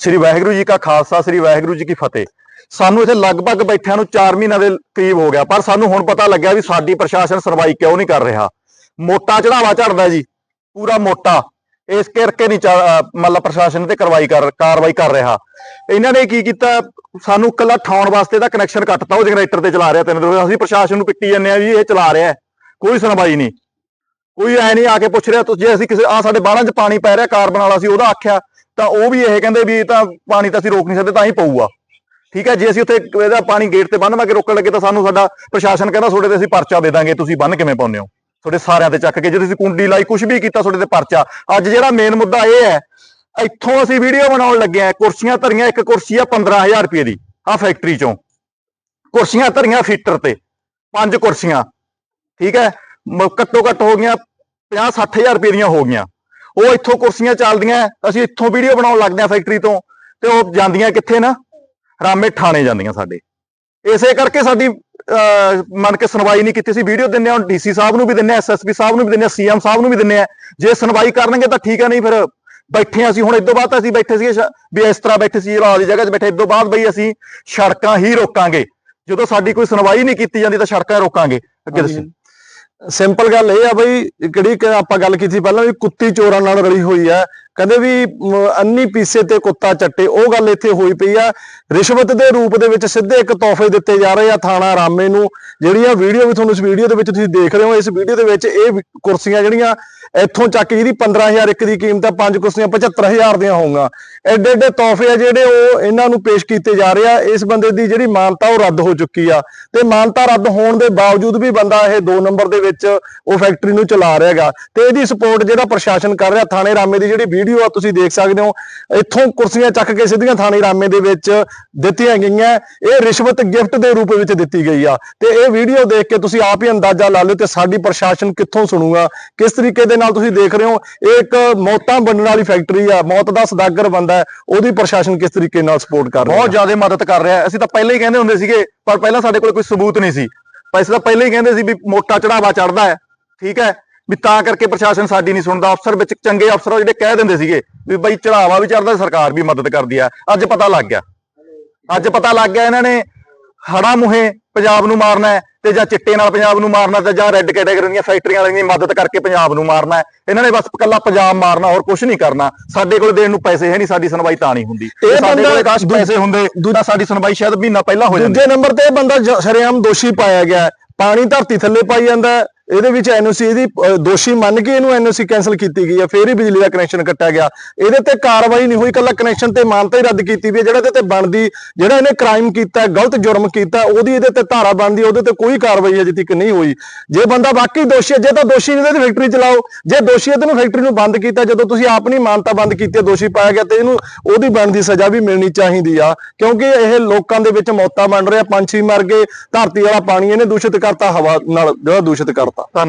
ਸ੍ਰੀ ਵਾਹਿਗੁਰੂ ਜੀ ਕਾ ਖਾਲਸਾ, ਸ੍ਰੀ ਵਾਹਿਗੁਰੂ ਜੀ ਕੀ ਫਤਿਹ। ਸਾਨੂੰ ਇੱਥੇ ਲਗਭਗ ਬੈਠਿਆਂ ਨੂੰ 4 ਮਹੀਨਿਆਂ ਦੇ ਕਰੀਬ ਹੋ ਗਿਆ, ਪਰ ਸਾਨੂੰ ਹੁਣ ਪਤਾ ਲੱਗਿਆ ਵੀ ਸਾਡੀ ਪ੍ਰਸ਼ਾਸਨ ਸੁਣਵਾਈ ਕਿਉਂ ਨਹੀਂ ਕਰ ਰਿਹਾ। ਮੋਟਾ ਚੜਾਵਾ ਝੜਦਾ ਜੀ, ਪੂਰਾ ਮੋਟਾ। ਇਸ ਕਰਕੇ ਨਹੀਂ ਚਾ- ਅਹ, ਮਤਲਬ ਪ੍ਰਸ਼ਾਸਨ ਤੇ ਕਰਵਾਈ ਕਰ, ਕਾਰਵਾਈ ਕਰ ਰਿਹਾ। ਇਹਨਾਂ ਨੇ ਕੀ ਕੀਤਾ, ਸਾਨੂੰ ਇਕੱਲਾ ਠਾਉਣ ਵਾਸਤੇ ਦਾ ਕਨੈਕਸ਼ਨ ਕੱਟਤਾ, ਉਹ ਜਨਰੇਟਰ ਤੇ ਚਲਾ ਰਿਹਾ ਤਿੰਨ ਦਿਨ ਅਸੀਂ ਪ੍ਰਸ਼ਾਸਨ ਨੂੰ ਪਿੱਟੀ ਜਾਂਦੇ ਆ ਵੀ ਇਹ ਚਲਾ ਰਿਹਾ ਕੋਈ ਸੁਣਵਾਈ ਨਹੀਂ। ਕੋਈ ਐ ਨਹੀਂ ਆ ਕੇ ਪੁੱਛ ਰਿਹਾ, ਤੁਸੀਂ ਜੇ ਅਸੀਂ ਕਿਸੇ ਆ ਸਾਡੇ ਬਾਹਰਾਂ 'ਚ ਪਾਣੀ ਪੈ ਰਿਹਾ, ਕਾਰਬਨ ਵਾਲਾ ਸੀ, ਉਹਦਾ ਆਖਿਆ, ਤਾਂ ਉਹ ਵੀ ਇਹ ਕਹਿੰਦੇ ਵੀ ਤਾਂ ਪਾਣੀ ਤਾਂ ਅਸੀਂ ਰੋਕ ਨਹੀਂ ਸਕਦੇ, ਤਾਂ ਹੀ ਪਊਗਾ। ਠੀਕ ਹੈ, ਜੇ ਅਸੀਂ ਉੱਥੇ ਇਹਦਾ ਪਾਣੀ ਗੇਟ ਤੇ ਬੰਨ੍ਹਵਾ ਕੇ ਰੋਕਣ ਲੱਗੇ ਤਾਂ ਸਾਨੂੰ ਸਾਡਾ ਪ੍ਰਸ਼ਾਸਨ ਕਹਿੰਦਾ, ਤੁਹਾਡੇ ਤੇ ਅਸੀਂ ਪਰਚਾ ਦੇ ਦਾਂਗੇ, ਤੁਸੀਂ ਬੰਨ ਕਿਵੇਂ ਪਾਉਂਦੇ ਹੋ? ਤੁਹਾਡੇ ਸਾਰਿਆਂ ਤੇ ਚੱਕ ਕੇ ਜੇ ਤੁਸੀਂ ਕੁੰਡੀ ਲਾਈ ਕੁਝ ਵੀ ਕੀਤਾ, ਤੁਹਾਡੇ ਤੇ ਪਰਚਾ। ਅੱਜ ਜਿਹੜਾ ਮੇਨ ਮੁੱਦਾ ਇਹ ਹੈ, ਇੱਥੋਂ ਅਸੀਂ ਵੀਡੀਓ ਬਣਾਉਣ ਲੱਗੇ ਆ ਕੁਰਸੀਆਂ ਧਰੀਆਂ, ਇੱਕ ਕੁਰਸੀ ਆ 15000 ਰੁਪਏ ਦੀ ਆ ਫੈਕਟਰੀ ਚੋਂ। ਕੁਰਸੀਆਂ ਧਰੀਆਂ ਫੀਟਰ ਤੇ, ਪੰਜ ਕੁਰਸੀਆਂ। ਠੀਕ ਹੈ ਘੱਟੋ ਘੱਟ ਹੋ ਗਈਆਂ 50 60000 ਰੁਪਏ ਦੀਆਂ ਹੋ ਗਈਆਂ। ਉਹ ਇੱਥੋਂ ਕੁਰਸੀਆਂ ਚੱਲਦੀਆਂ ਅਸੀਂ ਇੱਥੋਂ ਵੀਡੀਓ ਬਣਾਉਣ ਲੱਗਦੇ ਆ ਫੈਕਟਰੀ ਤੋਂ ਤੇ ਉਹ ਜਾਂਦੀਆਂ ਕਿੱਥੇ ਨਾ? ਰਾਮੇ ਥਾਣੇ ਜਾਂਦੀਆਂ ਸਾਡੇ। ਇਸੇ ਕਰਕੇ ਸਾਡੀ ਮੰਨ ਕੇ ਸੁਣਵਾਈ ਨਹੀਂ ਕੀਤੀ ਸੀ। ਵੀਡੀਓ ਦਿੰਨੇ ਆ ਡੀਸੀ ਸਾਹਿਬ ਨੂੰ ਵੀ ਦਿੰਨੇ ਆ ਐਸਐਸਪੀ ਸਾਹਿਬ ਨੂੰ ਵੀ ਦਿੰਨੇ ਆ ਸੀਐਮ ਸਾਹਿਬ ਨੂੰ ਵੀ ਦਿੰਨੇ ਆ ਜੇ ਸੁਣਵਾਈ ਕਰਨਗੇ ਤਾਂ ਠੀਕ ਹੈ ਨਹੀਂ ਫਿਰ ਬੈਠੇ ਅਸੀਂ। ਹੁਣ ਇਦੋਂ ਬਾਅਦ ਤਾਂ ਅਸੀਂ ਬੈਠੇ ਸੀਗੇ ਵੀ ਇਸ ਤਰ੍ਹਾਂ ਬੈਠੇ ਸੀ ਰਾਜ ਦੀ ਜਗ੍ਹਾ 'ਚ ਬੈਠੇ। ਇਦੋਂ ਬਾਅਦ ਬਈ ਅਸੀਂ ਸੜਕਾਂ ਹੀ ਰੋਕਾਂਗੇ। ਜਦੋਂ ਸਾਡੀ ਕੋਈ ਸੁਣਵਾਈ ਨਹੀਂ ਕੀਤੀ ਜਾਂਦੀ ਤਾਂ ਸੜਕਾਂ ਰੋਕਾਂਗੇ। ਅੱਗੇ ਦੱਸੋ। ਸਿੰਪਲ ਗੱਲ ਇਹ ਆ ਬਈ ਕਿਹੜੀ ਕਿ ਆਪਾਂ ਗੱਲ ਕੀਤੀ ਪਹਿਲਾਂ ਵੀ ਕੁੱਤੀ ਚੋਰਾਂ ਨਾਲ ਰਲੀ ਹੋਈ ਆ। ਕਹਿੰਦੇ ਵੀ ਮ, ਅੰਨੀ ਪੀਸੇ ਤੇ ਕੁੱਤਾ ਚੱਟੇ ਉਹ ਗੱਲ ਇੱਥੇ ਹੋਈ ਪਈ ਆ। ਰਿਸ਼ਵਤ ਦੇ ਰੂਪ ਦੇ ਵਿੱਚ ਸਿੱਧੇ ਇੱਕ ਤੋਹਫੇ ਦਿੱਤੇ ਜਾ ਰਹੇ ਆ ਥਾਣਾ ਰਾਮੇ ਨੂੰ। ਜਿਹੜੀ ਆ ਵੀਡੀਓ ਵੀ ਤੁਹਾਨੂੰ ਇਸ ਵੀਡੀਓ ਦੇ ਵਿੱਚ ਤੁਸੀਂ ਦੇਖ ਰਹੇ ਹੋ ਇਸ ਵੀਡੀਓ ਦੇ ਵਿੱਚ ਇਹ ਕੁਰਸੀਆਂ ਜਿਹੜੀਆਂ ਇੱਥੋਂ ਚੱਕ ਕੇ ਜਿਹਦੀ 15000 ਇੱਕ ਦੀ ਕੀਮਤ ਆ, ਪੰਜ ਕੁਰਸੀਆਂ 75000 ਦੀਆਂ ਹੋਊਗਾ। ਐਡੇ ਐਡੇ ਤੋਹਫੇ ਆ ਜਿਹੜੇ ਉਹ ਇਹਨਾਂ ਨੂੰ ਪੇਸ਼ ਕੀਤੇ ਜਾ ਰਹੇ ਆ। ਇਸ ਬੰਦੇ ਦੀ ਜਿਹੜੀ ਮਾਨਤਾ ਉਹ ਰੱਦ ਹੋ ਚੁੱਕੀ ਆ। ਤੇ ਮਾਨਤਾ ਰੱਦ ਹੋਣ ਦੇ ਬਾਵਜੂਦ ਵੀ ਬੰਦਾ ਇਹ 2 ਨੰਬਰ ਦੇ ਵਿੱਚ ਉਹ ਫੈਕਟਰੀ ਨੂੰ ਚਲਾ ਰਿਹਾ ਤੇ ਇਹਦੀ ਸਪੋਰਟ ਜਿਹੜਾ ਪ੍ਰਸ਼ਾਸਨ ਕਰ ਰਿਹਾ ਥਾਣੇ ਰਾਮੇ ਦੀ ਜਿਹੜੀ ਵੀਡੀਓ ਆ, ਤੁਸੀਂ ਦੇਖ ਸਕਦੇ ਹੋ। ਇੱਥੋਂ ਕੁਰਸੀਆਂ ਚੱਕ ਕੇ ਸਿੱਧੀਆਂ ਥਾਣੇ ਰਾਮੇ ਦੇ ਵਿੱਚ ਦਿੱਤੀਆਂ ਗਈਆਂ। ਇਹ ਰਿਸ਼ਵਤ ਗਿਫਟ ਦੇ ਰੂਪ ਵਿੱਚ ਦਿੱਤੀ ਗਈ ਆ। ਤੇ ਇਹ ਵੀਡੀਓ ਦੇਖ ਕੇ ਤੁਸੀਂ ਆਪ ਹੀ ਅੰਦਾਜ਼ਾ ਲਾ ਲਿਓ ਤੇ ਸਾਡੀ ਪ੍ਰਸ਼ਾਸਨ ਕਿੱਥੋਂ ਸੁਣੂਗਾ, ਕਿਸ ਤਰੀਕੇ ਦੇ ਨਾਲ ਤੁਸੀਂ ਦੇਖ ਰਹੇ ਹੋ, ਇਹ ਇੱਕ ਮੌਤਾਂ ਬੰਨਣ ਵਾਲੀ ਫੈਕਟਰੀ ਆ, ਮੌਤ ਦਾ ਸਦਾਗਰ ਬੰਦਾ ਉਹਦੀ ਪ੍ਰਸ਼ਾਸਨ ਕਿਸ ਤਰੀਕੇ ਨਾਲ ਸਪੋਰਟ ਕਰ ਰਿਹਾ? ਬਹੁਤ ਜ਼ਿਆਦਾ ਮਦਦ ਕਰ ਰਿਹਾ ਅਸੀਂ ਤਾਂ ਪਹਿਲਾਂ ਹੀ ਕਹਿੰਦੇ ਹੁੰਦੇ ਸੀਗੇ, ਪਰ ਪਹਿਲਾਂ ਸਾਡੇ ਕੋਲ ਕੋਈ ਸਬੂਤ ਨਹੀਂ ਸੀ। ਪੈਸੇ ਤਾਂ ਪਹਿਲਾਂ ਹੀ ਕਹਿੰਦੇ ਸੀ ਵੀ ਮੋਟਾ ਚੜਾਵਾ ਚੜਦਾ ਹੈ, ਠੀਕ ਹੈ? ਵੀ ਤਾਂ ਕਰਕੇ ਪ੍ਰਸ਼ਾਸਨ ਸਾਡੀ ਨਹੀਂ ਸੁਣਦਾ। ਅਫਸਰ ਵਿੱਚ ਚੰਗੇ ਅਫਸਰ ਉਹ ਜਿਹੜੇ ਕਹਿ ਦਿੰਦੇ ਸੀਗੇ ਵੀ ਬਈ ਚੜਾਵਾ ਵੀ ਚੜਦਾ ਸਰਕਾਰ ਵੀ ਮਦਦ ਕਰਦੀ ਆ। ਅੱਜ ਪਤਾ ਲੱਗ ਗਿਆ। ਅੱਜ ਪਤਾ ਲੱਗ ਗਿਆ ਇਹਨਾਂ ਨੇ ਹੜਾ ਮੁਹੇ ਪੰਜਾਬ ਨੂੰ ਮਾਰਨਾ ਹੈ। ਤੇ ਜਾਂ ਚਿੱਟੇ ਨਾਲ ਪੰਜਾਬ ਨੂੰ ਮਾਰਨਾ ਤੇ ਜਾਂ ਰੈੱਡ ਕੈਟਾਗਰੀ ਦੀਆਂ ਫੈਕਟਰੀਆਂ ਵਾਲਿਆਂ ਦੀ ਮਦਦ ਕਰਕੇ ਪੰਜਾਬ ਨੂੰ ਮਾਰਨਾ ਇਹਨਾਂ ਨੇ ਬਸ ਇਕੱਲਾ ਪੰਜਾਬ ਮਾਰਨਾ ਹੋਰ ਕੁਝ ਨਹੀਂ ਕਰਨਾ। ਸਾਡੇ ਕੋਲ ਦੇਣ ਨੂੰ ਪੈਸੇ ਹੈ ਨਹੀਂ ਸਾਡੀ ਸੁਣਵਾਈ ਤਾਂ ਨਹੀਂ ਹੁੰਦੀ। ਇਹ ਬੰਦਾ ਕੋਲ ਕਾਸ਼ ਪੈਸੇ ਹੁੰਦੇ ਤਾਂ ਸਾਡੀ ਸੁਣਵਾਈ ਸ਼ਾਇਦ ਮਹੀਨਾ ਪਹਿਲਾਂ ਹੋ ਜਾਂਦੀ। ਦੂਜੇ ਨੰਬਰ ਤੇ ਇਹ ਬੰਦਾ ਸ਼ਰੇਆਮ ਦੋਸ਼ੀ ਪਾਇਆ ਗਿਆ। ਪਾਣੀ ਧਰਤੀ ਥੱਲੇ ਪਾਈ ਜਾਂਦਾ ਇਹਦੇ ਵਿੱਚ ਐਨਓਸੀ ਇਹਦੀ ਦੋਸ਼ੀ ਮੰਨ ਕੇ ਇਹਨੂੰ ਐਨਓਸੀ ਕੈਨਸਲ ਕੀਤੀ ਗਈ ਹੈ। ਫੇਰ ਹੀ ਬਿਜਲੀ ਦਾ ਕਨੈਕਸ਼ਨ ਕੱਟਿਆ ਗਿਆ। ਇਹਦੇ ਤੇ ਕਾਰਵਾਈ ਨਹੀਂ ਹੋਈ। ਕੱਲਾ ਕਨੈਕਸ਼ਨ ਤੇ ਮਾਨਤਾ ਹੀ ਰੱਦ ਕੀਤੀ ਵੀ ਹੈ। ਜਿਹੜਾ ਇਹਦੇ ਤੇ ਬਣਦੀ ਜਿਹੜਾ ਇਹਨੇ ਕ੍ਰਾਈਮ ਕੀਤਾ ਗਲਤ ਜੁਰਮ ਕੀਤਾ ਉਹਦੀ ਇਹਦੇ ਤੇ ਧਾਰਾ ਬਣਦੀ ਉਹਦੇ ਤੇ ਕੋਈ ਕਾਰਵਾਈ ਅਜੇ ਤੱਕ ਨਹੀਂ ਹੋਈ। ਜੇ ਬੰਦਾ ਵਾਕਈ ਦੋਸ਼ੀ ਹੈ ਜੇ ਤਾਂ ਦੋਸ਼ੀ ਨੇ ਇਹਦੀ ਫੈਕਟਰੀ ਚਲਾਓ ਜੇ ਦੋਸ਼ੀ ਹੈ ਤੈਨੂੰ ਫੈਕਟਰੀ ਨੂੰ ਬੰਦ ਕੀਤਾ। ਜਦੋਂ ਤੁਸੀਂ ਆਪ ਨਹੀਂ ਮਾਨਤਾ ਬੰਦ ਕੀਤੀ ਹੈ, ਦੋਸ਼ੀ ਪਾਇਆ ਗਿਆ ਤੇ ਇਹਨੂੰ ਉਹਦੀ ਬਣਦੀ ਸਜ਼ਾ ਵੀ ਮਿਲਣੀ ਚਾਹੀਦੀ ਆ। ਕਿਉਂਕਿ ਇਹ ਲੋਕਾਂ ਦੇ ਵਿੱਚ ਮੌਤਾਂ ਬਣ ਰਿਹਾ ਪੰਛੀ ਮਰ ਗਏ ਧਰਤੀ ਵਾਲਾ ਪਾਣੀ ਇਹਨੇ ਦੂਸ਼ਿਤ ਕਰਤਾ ਹਵਾ ਨਾਲ ਜਿਹੜਾ ਦੂਸ਼ਿਤ ਕਰਤਾ। ਧੰਨਵਾਦ